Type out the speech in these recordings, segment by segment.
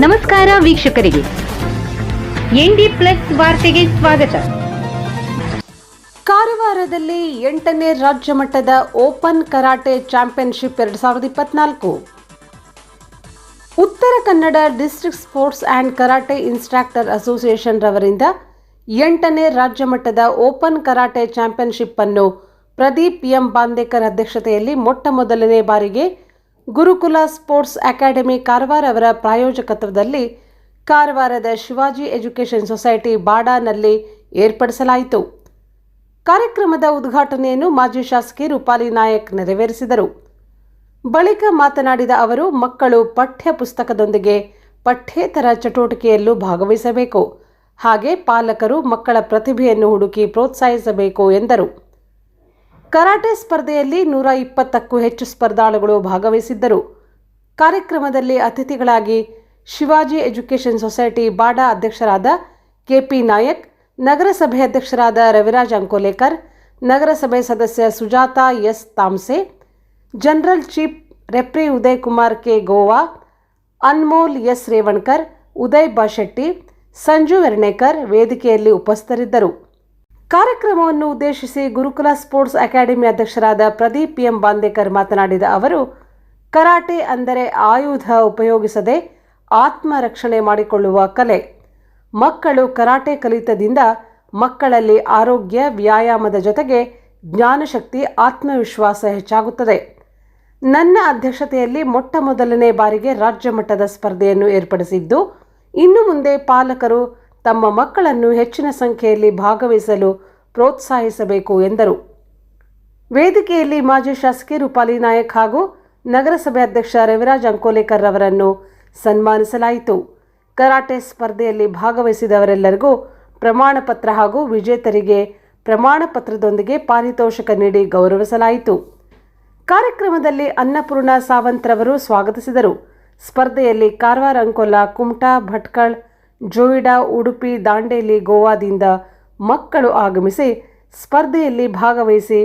ನಮಸ್ಕಾರ ವೀಕ್ಷಕರಿಗೆ. ND plus ವಾರ್ತೆಗೆ ಸ್ವಾಗತ. ಕಾರವಾರದಲ್ಲಿ ಎಂಟನೇ ರಾಜ್ಯ ಮಟ್ಟದ ಓಪನ್ ಕರಾಟೆ ಚಾಂಪಿಯನ್ಶಿಪ್ ಎರಡು ಸಾವಿರದ ಇಪ್ಪತ್ನಾಲ್ಕು. Uttara Kannada district sports and karate instructor association ರವರಿಂದ ಎಂಟನೇ ರಾಜ್ಯ ಮಟ್ಟದ ಓಪನ್ ಕರಾಟೆ ಚಾಂಪಿಯನ್ಶಿಪ್ ಅನ್ನು ಪ್ರದೀಪ್ ಎಂ. ಬಾಂದೇಕರ್ ಅಧ್ಯಕ್ಷತೆಯಲ್ಲಿ ಮೊಟ್ಟ ಮೊದಲನೇ ಬಾರಿಗೆ ಗುರುಕುಲ ಸ್ಪೋರ್ಟ್ಸ್ ಅಕಾಡೆಮಿ ಕಾರವಾರ ಅವರ ಪ್ರಾಯೋಜಕತ್ವದಲ್ಲಿ ಕಾರವಾರದ ಶಿವಾಜಿ ಎಜುಕೇಷನ್ ಸೊಸೈಟಿ ಬಾಡಾನಲ್ಲಿ ಏರ್ಪಡಿಸಲಾಯಿತು. ಕಾರ್ಯಕ್ರಮದ ಉದ್ಘಾಟನೆಯನ್ನು ಮಾಜಿ ಶಾಸಕಿ ರೂಪಾಲಿ ನಾಯಕ್ ನೆರವೇರಿಸಿದರು. ಬಳಿಕ ಮಾತನಾಡಿದ ಅವರು, ಮಕ್ಕಳು ಪಠ್ಯ ಪುಸ್ತಕದೊಂದಿಗೆ ಪಠ್ಯೇತರ ಚಟುವಟಿಕೆಯಲ್ಲೂ ಭಾಗವಹಿಸಬೇಕು. ಹಾಗೆ ಪಾಲಕರು ಮಕ್ಕಳ ಪ್ರತಿಭೆಯನ್ನು ಹುಡುಕಿ ಪ್ರೋತ್ಸಾಹಿಸಬೇಕು ಎಂದರು. ಕರಾಟೆ ಸ್ಪರ್ಧೆಯಲ್ಲಿ ನೂರ ಇಪ್ಪತ್ತಕ್ಕೂ ಹೆಚ್ಚು ಸ್ಪರ್ಧಾಳುಗಳು ಭಾಗವಹಿಸಿದ್ದರು. ಕಾರ್ಯಕ್ರಮದಲ್ಲಿ ಅತಿಥಿಗಳಾಗಿ ಶಿವಾಜಿ ಎಜುಕೇಷನ್ ಸೊಸೈಟಿ ಬಾಡಾ ಅಧ್ಯಕ್ಷರಾದ ಕೆಪಿ ನಾಯಕ್, ನಗರಸಭೆ ಅಧ್ಯಕ್ಷರಾದ ರವಿರಾಜ್ ಅಂಕೋಲೇಕರ್, ನಗರಸಭೆ ಸದಸ್ಯ Sujata S Tamse, general chief ರೆಪ್ರಿ Uday Kumar K Goa, Anmol S Revankar, Uday Bashetti Sanju Vernekar ವೇದಿಕೆಯಲ್ಲಿ ಉಪಸ್ಥಿತರಿದ್ದರು. ಕಾರ್ಯಕ್ರಮವನ್ನು ಉದ್ದೇಶಿಸಿ ಗುರುಕುಲ ಸ್ಪೋರ್ಟ್ಸ್ ಅಕಾಡೆಮಿ ಅಧ್ಯಕ್ಷರಾದ ಪ್ರದೀಪ್ ಎಂ ಬಾಂದೇಕರ್ ಮಾತನಾಡಿದ ಅವರು, ಕರಾಟೆ ಅಂದರೆ ಆಯುಧ ಉಪಯೋಗಿಸದೆ ಆತ್ಮರಕ್ಷಣೆ ಮಾಡಿಕೊಳ್ಳುವ ಕಲೆ. ಮಕ್ಕಳು ಕರಾಟೆ ಕಲಿತದಿಂದ ಮಕ್ಕಳಲ್ಲಿ ಆರೋಗ್ಯ, ವ್ಯಾಯಾಮದ ಜೊತೆಗೆ ಜ್ಞಾನಶಕ್ತಿ, ಆತ್ಮವಿಶ್ವಾಸ ಹೆಚ್ಚಾಗುತ್ತದೆ. ನನ್ನ ಅಧ್ಯಕ್ಷತೆಯಲ್ಲಿ ಮೊಟ್ಟ ಮೊದಲನೇ ಬಾರಿಗೆ ರಾಜ್ಯ ಮಟ್ಟದ ಸ್ಪರ್ಧೆಯನ್ನು ಏರ್ಪಡಿಸಿದ್ದು, ಇನ್ನು ಮುಂದೆ ಪಾಲಕರು ತಮ್ಮ ಮಕ್ಕಳನ್ನು ಹೆಚ್ಚಿನ ಸಂಖ್ಯೆಯಲ್ಲಿ ಭಾಗವಹಿಸಲು ಪ್ರೋತ್ಸಾಹಿಸಬೇಕು ಎಂದರು. ವೇದಿಕೆಯಲ್ಲಿ ಮಾಜಿ ಶಾಸಕಿ ರೂಪಾಲಿ ನಾಯಕ್ ಹಾಗೂ ನಗರಸಭೆ ಅಧ್ಯಕ್ಷ ರವಿರಾಜ್ ಅಂಕೋಲೇಕರ್ ಅವರನ್ನು ಸನ್ಮಾನಿಸಲಾಯಿತು. ಕರಾಟೆ ಸ್ಪರ್ಧೆಯಲ್ಲಿ ಭಾಗವಹಿಸಿದವರೆಲ್ಲರಿಗೂ ಪ್ರಮಾಣ ಪತ್ರ ಹಾಗೂ ವಿಜೇತರಿಗೆ ಪ್ರಮಾಣ ಪತ್ರದೊಂದಿಗೆ ಪಾರಿತೋಷಕ ನೀಡಿ ಗೌರವಿಸಲಾಯಿತು. ಕಾರ್ಯಕ್ರಮದಲ್ಲಿ ಅನ್ನಪೂರ್ಣ ಸಾವಂತ್ರವರು ಸ್ವಾಗತಿಸಿದರು. ಸ್ಪರ್ಧೆಯಲ್ಲಿ ಕಾರವಾರ ಅಂಕೋಲ ಕುಮಟಾ ಭಟ್ಕಳ್ ಜೋಯಿಡಾ ಉಡುಪಿ ದಾಂಡೇಲಿ ಗೋವಾದಿಂದ ಮಕ್ಕಳು ಆಗಮಿಸಿ ಸ್ಪರ್ಧೆಯಲ್ಲಿ ಭಾಗವಹಿಸಿ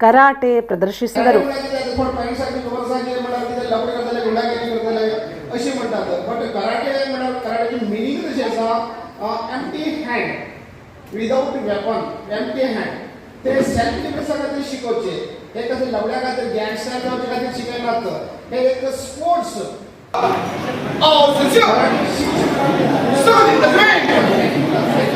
ಕರಾಟೆ ಪ್ರದರ್ಶಿಸಿದರು पण पॅन्टसाठी कमरसाठी म्हणा तिथे लवकर करतले गुंडागिरी करतले अशी म्हणतात बट कराटे म्हणा कराटेची मिनिंग कशी आसा empty hand without weapon empty hand ते सेल्फ डिफेन्सा खातीर शिकोवचे हे कसं लवड्या खातीर गँगस्टर जावचे खातीर शिकयनात हे एक sports son in the bank.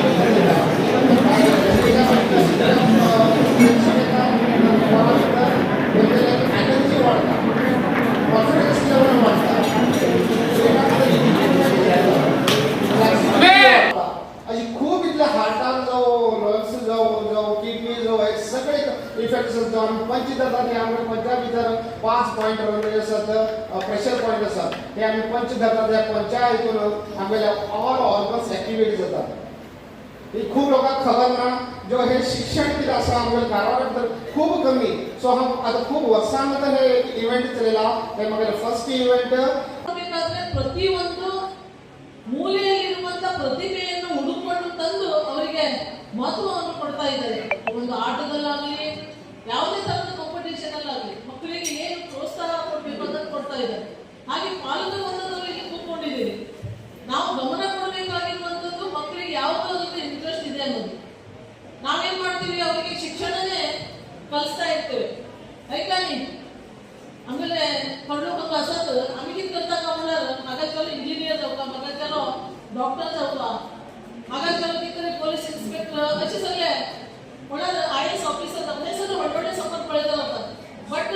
अशी खूप इथल्या हार्टान जाऊ लंग्स जाऊ किडनी जाऊ सगळे ఇన్ఫెక్షన్స్ ద్వారా మంచి ధర యాభై పంజాబీ ధర पाच पॉईंट रनवे असत प्रेशर पॉईंट असतात हे आम्ही पंच धरतात त्या पंचा ऐकून आम्हाला ऑल ऑर्गन्स ऍक्टिव्हेट ही खूप लोकांक खबर ना जो हे शिक्षण किती असा आमच्या कारावाट तर खूप कमी. सो हम आता खूप वर्सां हे इव्हेंट चलयला हे म्हाका फर्स्ट इव्हेंट ಹೋಗ್ತಾ ಇದೆ ಹಾಗೆ ಪಾಲಕ ಬಂಧದಲ್ಲಿ ಕೂತ್ಕೊಂಡಿದ್ದೀವಿ ನಾವು ಗಮನ ಕೊಡಬೇಕಾಗಿರುವಂತದ್ದು ಮಕ್ಕಳಿಗೆ ಯಾವ್ದಾದ್ರು ಇಂಟ್ರೆಸ್ಟ್ ಇದೆ ಅನ್ನೋದು. ನಾವೇನ್ ಮಾಡ್ತೀವಿ? ಅವರಿಗೆ ಶಿಕ್ಷಣನೇ ಕಲಿಸ್ತಾ ಇರ್ತೇವೆ. ಐತಾನಿ ಆಮೇಲೆ ಪಡ್ಲೋಕ ಅಸತ್ ಆಮೇಗಿನ ಕಲ್ತಾ ಕಮಲ ಮಗ ಚಲೋ ಇಂಜಿನಿಯರ್ ಅವಕ ಮಗ ಚಲೋ ಡಾಕ್ಟರ್ ಅವಕ ಮಗ ಚಲೋ ಕಿತ್ತರೆ ಪೊಲೀಸ್ ಇನ್ಸ್ಪೆಕ್ಟರ್ ಅಷ್ಟೇ ಸಲ್ಲೇ ಒಳ್ಳೆ ಐ ಎಸ್ ಆಫೀಸರ್ ನಮ್ಮ ಹೆಸರು ಒಳ್ಳೊಳ್ಳೆ ಸಂಬಂಧ ಪಡೆದಲ್ಲ ಬಟ್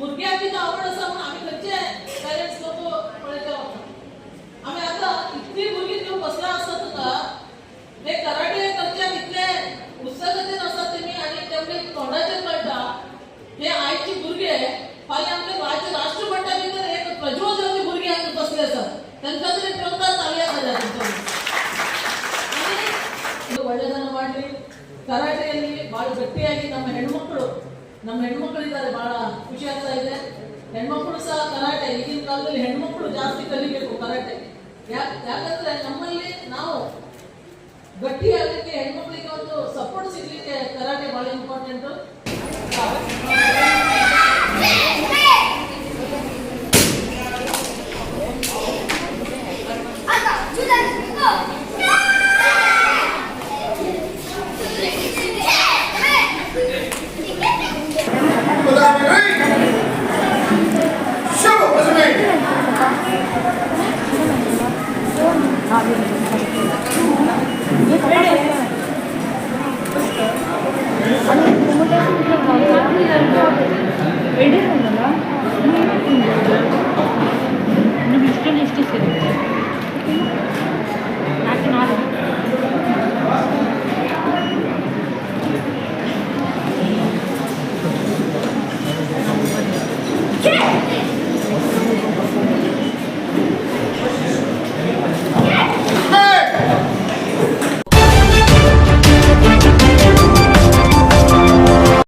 ಗುರ್ಗ್ಯಾಕಿಂದ ಅವಳ ಸಹ ಆಮೇಲೆ फाल्यां आमच्या राज्य राष्ट्रमट्टा भितर एक प्रज्वल जावचे भुरगे हांगा बसले आसात तांकां तरी जोरदार ताळयो जाल्या ಆಮೇಲೆ ಒಳ್ಳೆದನ ಮಾಡಲಿ ಕರಾಟೆಯಲ್ಲಿ ಬಹಳ ಗಟ್ಟಿಯಾಗಿ ನಮ್ಮ ಹೆಣ್ಮಕ್ಳು ನಮ್ಮ ಹೆಣ್ಮಕ್ಳು ಇದ್ದಾರೆ ಬಹಳ ಖುಷಿ ಆಗ್ತಾ ಇದೆ ಹೆಣ್ಮಕ್ಳು ಸಹ ಕರಾಟೆ ಈಗಿನ ಕಾಲದಲ್ಲಿ ಹೆಣ್ಮಕ್ಳು ಜಾಸ್ತಿ ಕಲಿಬೇಕು ಕರಾಟೆ ಯಾಕೆ ಯಾಕಂದ್ರೆ ನಮ್ಮಲ್ಲಿ ನಾವು ಗಟ್ಟಿಯಾಗಲಿಕ್ಕೆ ಹೆಣ್ಮಕ್ಳಿಗೆ ಒಂದು ಸಪೋರ್ಟ್ ಸಿಗ್ಲಿಕ್ಕೆ ಕರಾಟೆ ಬಹಳ ಇಂಪಾರ್ಟೆಂಟ್